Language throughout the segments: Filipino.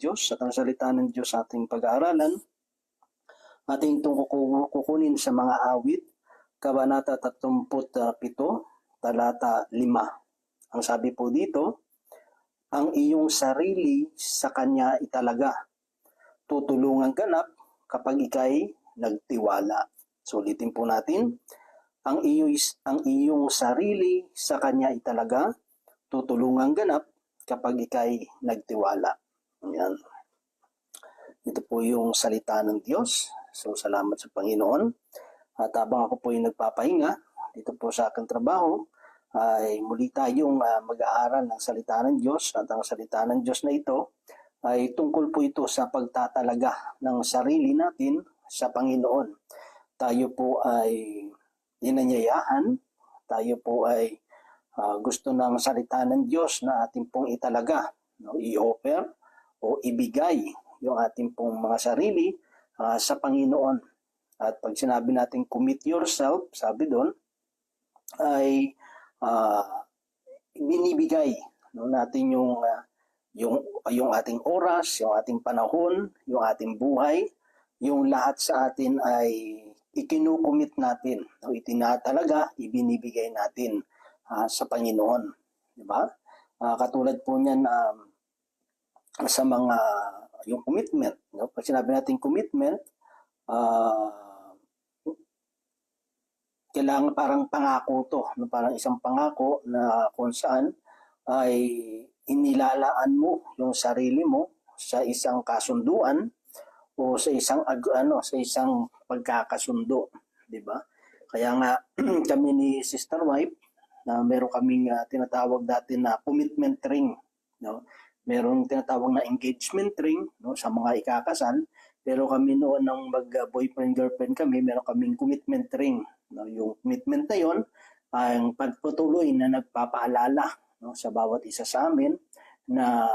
Diyos at ang salita ng Diyos sa ating pag-aaralan. Ating itong kuku- kukunin sa mga awit, Kabanata 37, talata 5. Ang sabi po dito, ang iyong sarili sa Kanya italaga. Tutulungan ganap kapag ikay nagtiwala. Sulitin po natin, ang, iyo, ang iyong sarili sa Kanya italaga, tutulungan ganap kapag ikay nagtiwala. Yan. Ito po yung salita ng Diyos. So, salamat sa Panginoon. At habang ako po yung nagpapahinga, dito po sa aking trabaho, ay muli tayong ah, mag-aaral ng salita ng Diyos. At ang salita ng Diyos na ito ay tungkol po ito sa pagtatalaga ng sarili natin sa Panginoon. Tayo po ay inanyayahan, tayo po ay ah, gusto ng salita ng Diyos na ating pong italaga, no? i-offer o ibigay yung ating pong mga sarili ah, sa Panginoon. At pag sinabi natin commit yourself, sabi doon, ay ah, binibigay no, natin yung, ah, yung, yung ating oras, yung ating panahon, yung ating buhay, yung lahat sa atin ay ikinukumit natin, no, itinatalaga, ibinibigay natin ah, sa Panginoon. Di ba? Ah, katulad po niyan um, sa mga yung commitment. No? Pag sinabi natin commitment, ah, kailangan parang pangako to. No? Parang isang pangako na kung saan ay inilalaan mo yung sarili mo sa isang kasunduan o sa isang ano sa isang pagkakasundo, 'di ba? Kaya nga kami ni Sister Wife na meron kaming ah, tinatawag dati na commitment ring, no? Meron tinatawag na engagement ring, no, sa mga ikakasal. Pero kami noon nang mag boyfriend girlfriend kami, meron kaming commitment ring, no? Yung commitment na 'yon ang pagtutuloy na nagpapaalala no, sa bawat isa sa amin na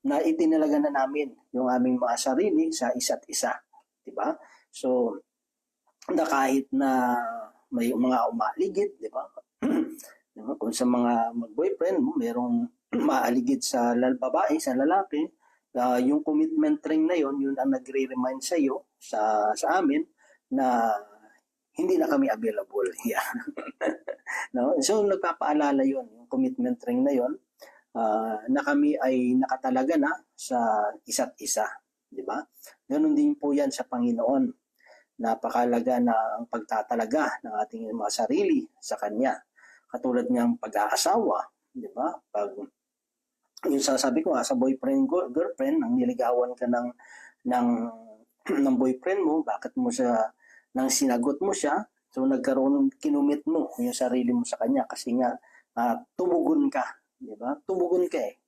na itinalaga na namin yung aming mga sarili sa isa't isa, 'di ba? So na kahit na may mga umaligid, 'di ba? Di ba? Kung sa mga mag-boyfriend mo, merong maaligid sa lal babae, sa lalaki, ah, yung commitment ring na yon, yun ang nagre-remind sa iyo, sa, sa amin, na hindi na kami available. Yeah. no? So, nagpapaalala yon yung commitment ring na yon, ah, na kami ay nakatalaga na sa isa't isa. Di ba? Ganon din po yan sa Panginoon. Napakalaga na ang pagtatalaga ng ating mga sarili sa Kanya katulad niyang pag-aasawa, di ba? Pag yung sasabi ko nga sa boyfriend go- girlfriend nang niligawan ka ng ng ng boyfriend mo, bakit mo siya nang sinagot mo siya, so nagkaroon kinumit mo yung sarili mo sa kanya kasi nga ah, tumugon ka, di ba? Tumugon ka eh.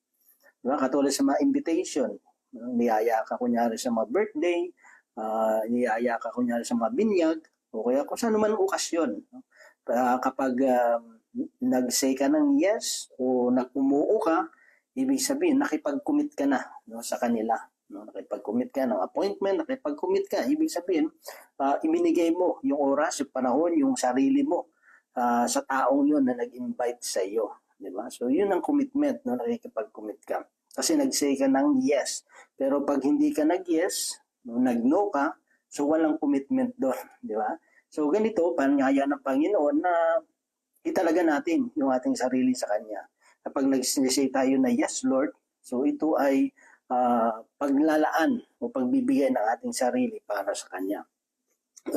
Di ba? Katulad sa mga invitation, niyaya ka kunyari sa mga birthday, ah, niyaya ka kunyari sa mga binyag, o kaya kung saan man okasyon. No? Ah, kapag um, nag-say ka ng yes o nag-umuo ka, ibig sabihin nakipag-commit ka na no, sa kanila. No, nakipag-commit ka ng appointment, nakipag-commit ka. Ibig sabihin, ah, ibinigay mo yung oras, yung panahon, yung sarili mo ah, sa taong yun na nag-invite sa iyo. Di ba? So, yun ang commitment, no, nakikipag-commit ka. Kasi nag-say ka ng yes. Pero pag hindi ka nag-yes, no, nag-no ka, so walang commitment doon. Di ba? So, ganito, panyaya ng Panginoon na italaga natin yung ating sarili sa Kanya. Kapag nag-say tayo na yes, Lord, so ito ay ah, paglalaan o pagbibigay ng ating sarili para sa Kanya.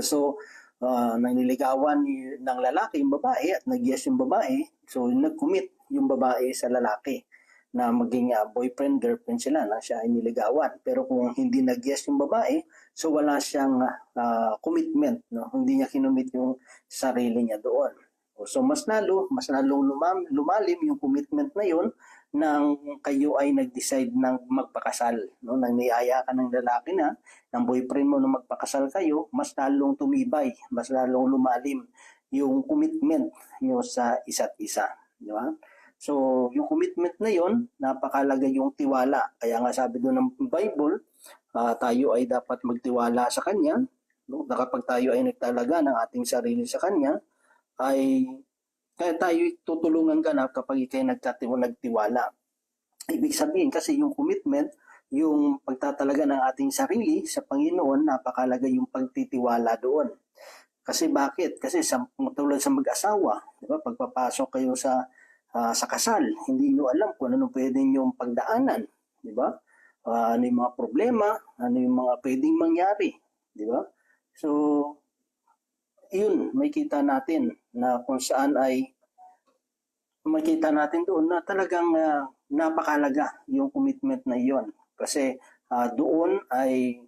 So, uh, nangliligawan y- ng lalaki yung babae at nag-yes yung babae, so nag-commit yung babae sa lalaki na maging ah, boyfriend, girlfriend sila na siya ay niligawan. Pero kung hindi nag-yes yung babae, so wala siyang ah, commitment, no? hindi niya kinumit yung sarili niya doon. So mas lalo, mas lalong lumam, lumalim yung commitment na yun nang kayo ay nag-decide ng magpakasal. No? Nang niyaya ka ng lalaki na, ng boyfriend mo na magpakasal kayo, mas lalong tumibay, mas lalong lumalim yung commitment nyo sa isa't isa. Di ba? So, yung commitment na yon napakalaga yung tiwala. Kaya nga sabi doon ng Bible, ah, tayo ay dapat magtiwala sa Kanya. No? Na kapag tayo ay nagtalaga ng ating sarili sa Kanya, ay kaya tayo tutulungan ka na kapag ikay nagkatiwa, nagtiwala. Ibig sabihin kasi yung commitment, yung pagtatalaga ng ating sarili sa Panginoon, napakalaga yung pagtitiwala doon. Kasi bakit? Kasi sa, tulad sa mag-asawa, di ba, pagpapasok kayo sa ah, sa kasal, hindi nyo alam kung ano pwede yung pagdaanan, di ba? Ah, ano yung mga problema, ano yung mga pwedeng mangyari, di ba? So, yun, may kita natin na kung saan ay makita natin doon na talagang ah, napakalaga yung commitment na iyon. Kasi ah, doon ay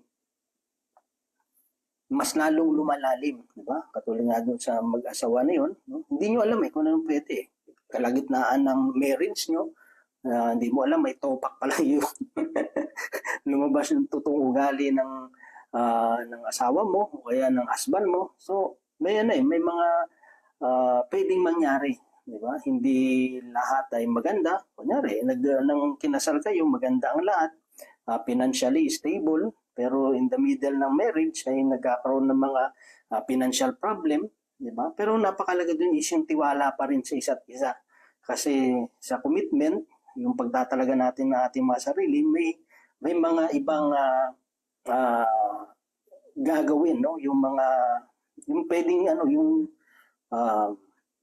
mas lalong lumalalim, di ba? Katulad nga doon sa mag-asawa na yun, no? hindi nyo alam eh kung anong pwede. Kalagitnaan ng marriage nyo, ah, hindi mo alam, may topak pala yung lumabas yung totoong ugali ng ah, ng asawa mo o kaya ng husband mo. So, may ano eh, may mga ah, pwedeng mangyari, di ba? Hindi lahat ay maganda. Kunyari, nag, nang kinasal kayo, maganda ang lahat, ah, financially stable, pero in the middle ng marriage ay nagkakaroon ng mga ah, financial problem, di ba? Pero napakalaga dun is yung tiwala pa rin sa isa't isa. Kasi sa commitment, yung pagtatalaga natin ng ating mga sarili, may may mga ibang ah, ah, gagawin, no? Yung mga yung pwedeng ano, yung ah,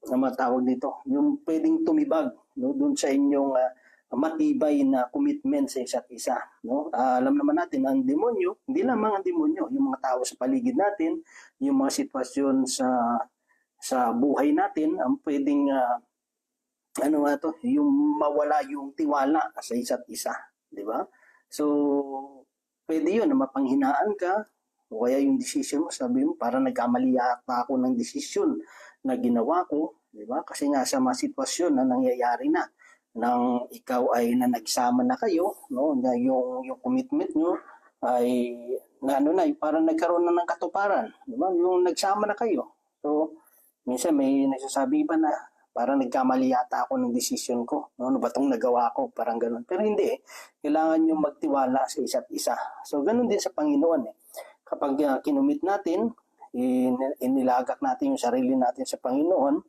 ano matawag dito, yung pwedeng tumibag no doon sa inyong ah, matibay na commitment sa isa't isa, no? Ah, alam naman natin ang demonyo, hindi lamang ang demonyo, yung mga tao sa paligid natin, yung mga sitwasyon sa sa buhay natin ang pwedeng ah, ano nga to, yung mawala yung tiwala sa isa't isa, di ba? So, pwede yun na mapanghinaan ka, o kaya yung decision mo, sabi mo, para nagkamali ata ako ng decision na ginawa ko, di ba? Kasi nga sa mga sitwasyon na nangyayari na, nang ikaw ay na nagsama na kayo, no, na yung, yung commitment nyo ay na ano na, parang nagkaroon na ng katuparan, di ba? Yung nagsama na kayo. So, minsan may nagsasabi ba na parang nagkamali yata ako ng decision ko. No? Ano ba itong nagawa ko? Parang ganun. Pero hindi eh. Kailangan nyo magtiwala sa isa't isa. So, ganun din sa Panginoon eh. Kapag uh, kinumit natin, in, inilagak natin yung sarili natin sa Panginoon,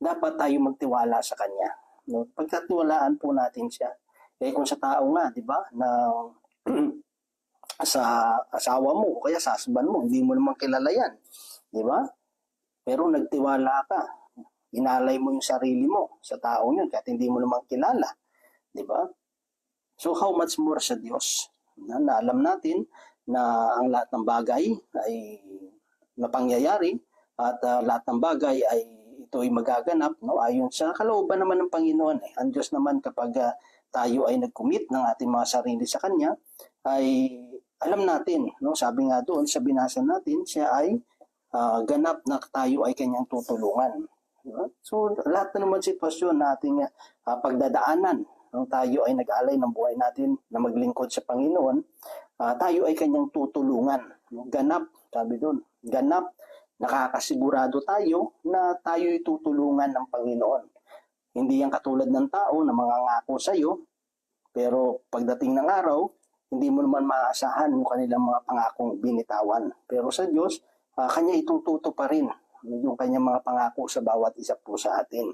dapat tayo magtiwala sa Kanya. No? Pagkatiwalaan po natin siya. Eh kung sa tao nga, di ba, na sa asawa mo kaya sa husband mo, hindi mo naman kilala yan. Di ba? Pero nagtiwala ka, inalay mo yung sarili mo sa taong yun kahit hindi mo naman kilala. Di ba? So how much more sa Diyos? Na, na alam natin na ang lahat ng bagay ay napangyayari at ah, lahat ng bagay ay ito ay magaganap no ayon sa kalooban naman ng Panginoon eh. Ang Diyos naman kapag ah, tayo ay nag-commit ng ating mga sarili sa kanya ay alam natin no sabi nga doon sa binasa natin siya ay ah, ganap na tayo ay kanyang tutulungan. So, lahat na naman sitwasyon na ating ah, pagdadaanan nung tayo ay nag-alay ng buhay natin na maglingkod sa Panginoon, ah, tayo ay kanyang tutulungan. Ganap, sabi doon, ganap, nakakasigurado tayo na tayo ay tutulungan ng Panginoon. Hindi yan katulad ng tao na mangangako sa iyo, pero pagdating ng araw, hindi mo naman maaasahan yung kanilang mga pangakong binitawan. Pero sa Diyos, ah, kanya itututo pa rin yung kanyang mga pangako sa bawat isa po sa atin.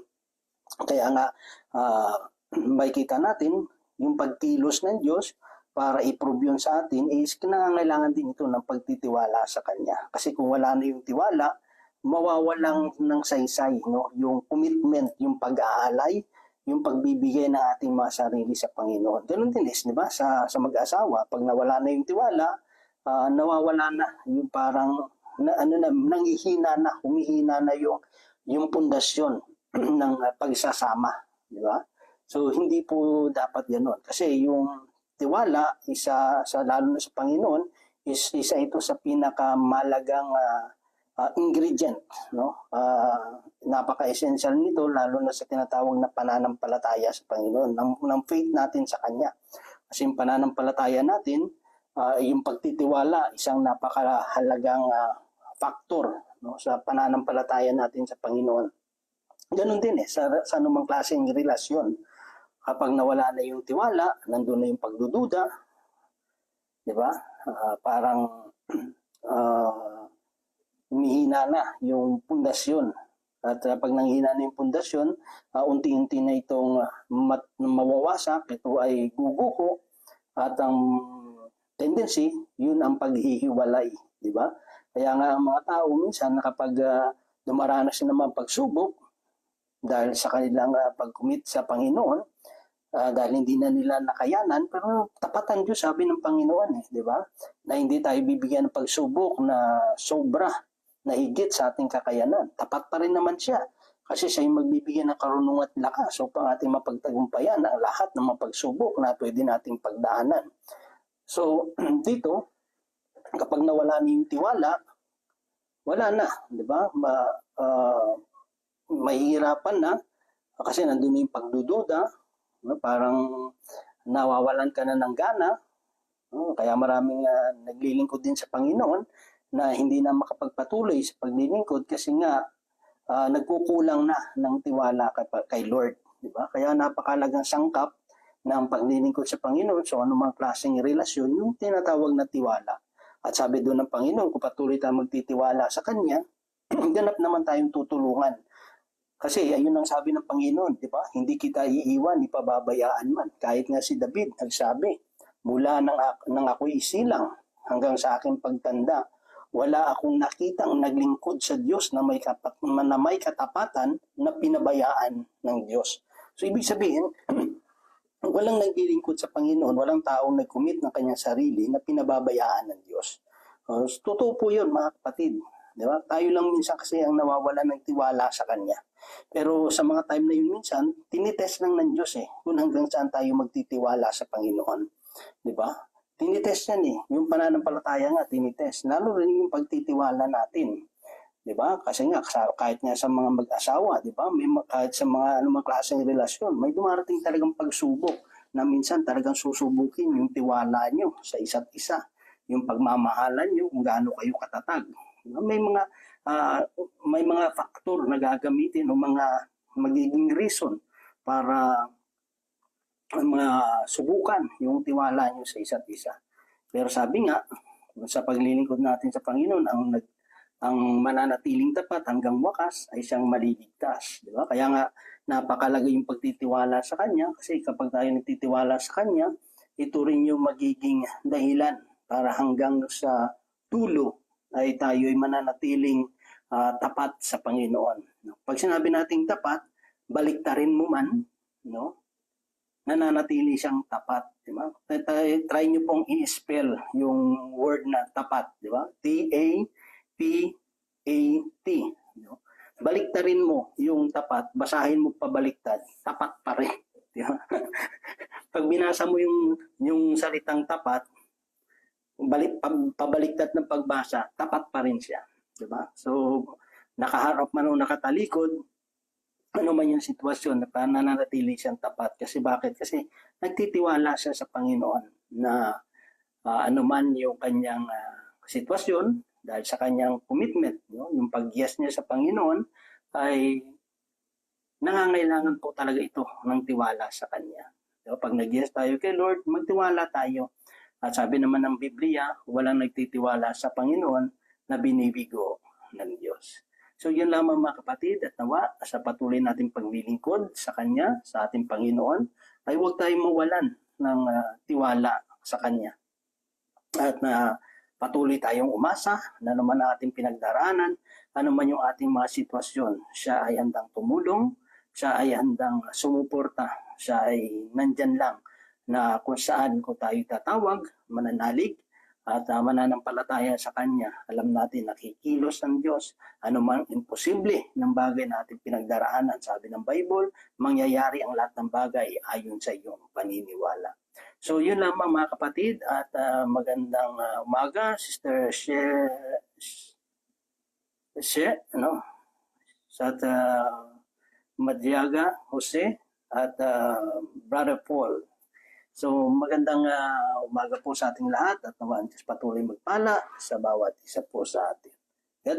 Kaya nga, ah, makikita natin yung pagkilos ng Diyos para i-prove yun sa atin is kinangangailangan din ito ng pagtitiwala sa Kanya. Kasi kung wala na yung tiwala, mawawalang ng saysay, no? yung commitment, yung pag-aalay, yung pagbibigay ng ating mga sarili sa Panginoon. Ganun din is, di ba? Sa, sa mag-asawa, pag nawala na yung tiwala, ah, nawawala na yung parang na, ano na, nangihina na, humihina na yung, yung pundasyon ng pagsasama. Di ba? So, hindi po dapat gano'n. Kasi yung tiwala, isa sa lalo na sa Panginoon, is isa ito sa pinakamalagang ah, ah, ingredient, no? Ah, napaka-essential nito lalo na sa tinatawag na pananampalataya sa Panginoon, ng, ng faith natin sa Kanya. Kasi yung pananampalataya natin, ah, yung pagtitiwala, isang napakahalagang ah, factor no, sa pananampalataya natin sa Panginoon. Ganon din eh, sa, sa anumang klaseng relasyon. Kapag nawala na yung tiwala, nandun na yung pagdududa, di ba? Ah, parang ah, humihina na yung pundasyon. At uh, pag nanghina na yung pundasyon, ah, unti-unti na itong mat- mawawasak, ito ay guguko, at ang tendency, yun ang paghihiwalay, di ba? Kaya nga ang mga tao minsan kapag ah, dumaranas na naman pagsubok dahil sa kanilang uh, pag-commit sa Panginoon, ah, dahil hindi na nila nakayanan, pero tapatan Diyos, sabi ng Panginoon, eh, di ba? Na hindi tayo bibigyan ng pagsubok na sobra, na higit sa ating kakayanan. Tapat pa rin naman siya. Kasi siya yung magbibigyan ng karunungan at lakas upang ating mapagtagumpayan ang lahat ng mapagsubok na pwede nating pagdaanan. So, dito, kapag nawala na yung tiwala, wala na, di ba? Ma, ah, mahihirapan na kasi nandun na yung pagdududa, no? parang nawawalan ka na ng gana, no? kaya maraming ah, naglilingkod din sa Panginoon na hindi na makapagpatuloy sa paglilingkod kasi nga ah, nagkukulang na ng tiwala kay, kay Lord, di ba? Kaya napakalagang sangkap ng paglilingkod sa Panginoon so anumang klaseng relasyon yung tinatawag na tiwala. At sabi doon ng Panginoon, kung patuloy tayo magtitiwala sa Kanya, ganap naman tayong tutulungan. Kasi ayun ang sabi ng Panginoon, di ba? Hindi kita iiwan, ipababayaan man. Kahit nga si David nagsabi, mula nang, nang ako'y isilang hanggang sa aking pagtanda, wala akong nakitang naglingkod sa Diyos na may, kapat, na may katapatan na pinabayaan ng Diyos. So ibig sabihin, walang naglilingkod sa Panginoon, walang taong nag-commit ng kanyang sarili na pinababayaan ng Diyos. Uh, totoo po yun, mga kapatid. Di ba? Tayo lang minsan kasi ang nawawala ng tiwala sa Kanya. Pero sa mga time na yun minsan, tinitest lang ng Diyos eh, kung hanggang saan tayo magtitiwala sa Panginoon. Di ba? Tinitest yan eh. Yung pananampalataya nga, tinitest. Lalo rin yung pagtitiwala natin. Di ba? Kasi nga, kahit nga sa mga mag-asawa, di ba? May, ma- kahit sa mga anumang klaseng relasyon, may dumarating talagang pagsubok na minsan talagang susubukin yung tiwala nyo sa isa't isa. Yung pagmamahalan nyo, kung gaano kayo katatag. May mga ah, may mga faktor na gagamitin o mga magiging reason para mga subukan yung tiwala nyo sa isa't isa. Pero sabi nga, sa paglilingkod natin sa Panginoon, ang nag ang mananatiling tapat hanggang wakas ay siyang maliligtas. Di ba? Kaya nga, napakalaga yung pagtitiwala sa Kanya kasi kapag tayo nagtitiwala sa Kanya, ito rin yung magiging dahilan para hanggang sa tulo ay tayo ay mananatiling ah, tapat sa Panginoon. No? Pag sinabi nating tapat, baliktarin mo man, no? nananatili siyang tapat. Di ba? Try, nyo pong i-spell yung word na tapat. Di ba? T-A-P-A-T. No? Baliktarin mo yung tapat, basahin mo pabaliktad, tapat pa rin. Di ba? Pag binasa mo yung, yung salitang tapat, balik, pab- pabaliktad ng pagbasa, tapat pa rin siya. Di ba? So, nakaharap man o nakatalikod, ano man yung sitwasyon na nananatili siyang tapat. Kasi bakit? Kasi nagtitiwala siya sa Panginoon na ah, ano man yung kanyang ah, sitwasyon dahil sa kanyang commitment, no? yung pag-yes niya sa Panginoon ay nangangailangan po talaga ito ng tiwala sa Kanya. Diba? Pag nag-yes tayo kay Lord, magtiwala tayo. At sabi naman ng Biblia, walang nagtitiwala sa Panginoon na binibigo ng Diyos. So yun lamang mga kapatid at nawa sa patuloy nating paglilingkod sa Kanya, sa ating Panginoon, ay huwag tayong mawalan ng ah, tiwala sa Kanya. At na patuloy tayong umasa na naman ang ating pinagdaraanan, ano man yung ating mga sitwasyon, siya ay handang tumulong, siya ay handang sumuporta, siya ay nandyan lang na kung saan ko tayo tatawag, mananalig, at uh, mananampalataya sa Kanya. Alam natin, nakikilos ng Diyos. Ano man imposible ng bagay na ating pinagdaraanan. Sabi ng Bible, mangyayari ang lahat ng bagay ayon sa iyong paniniwala. So yun lamang mga kapatid at ah, magandang ah, umaga, Sister She, She, ano, sa uh, Madriaga, Jose, at ah, Brother Paul. So magandang ah, umaga po sa ating lahat at nawa ang Diyos patuloy magpala sa bawat isa po sa atin.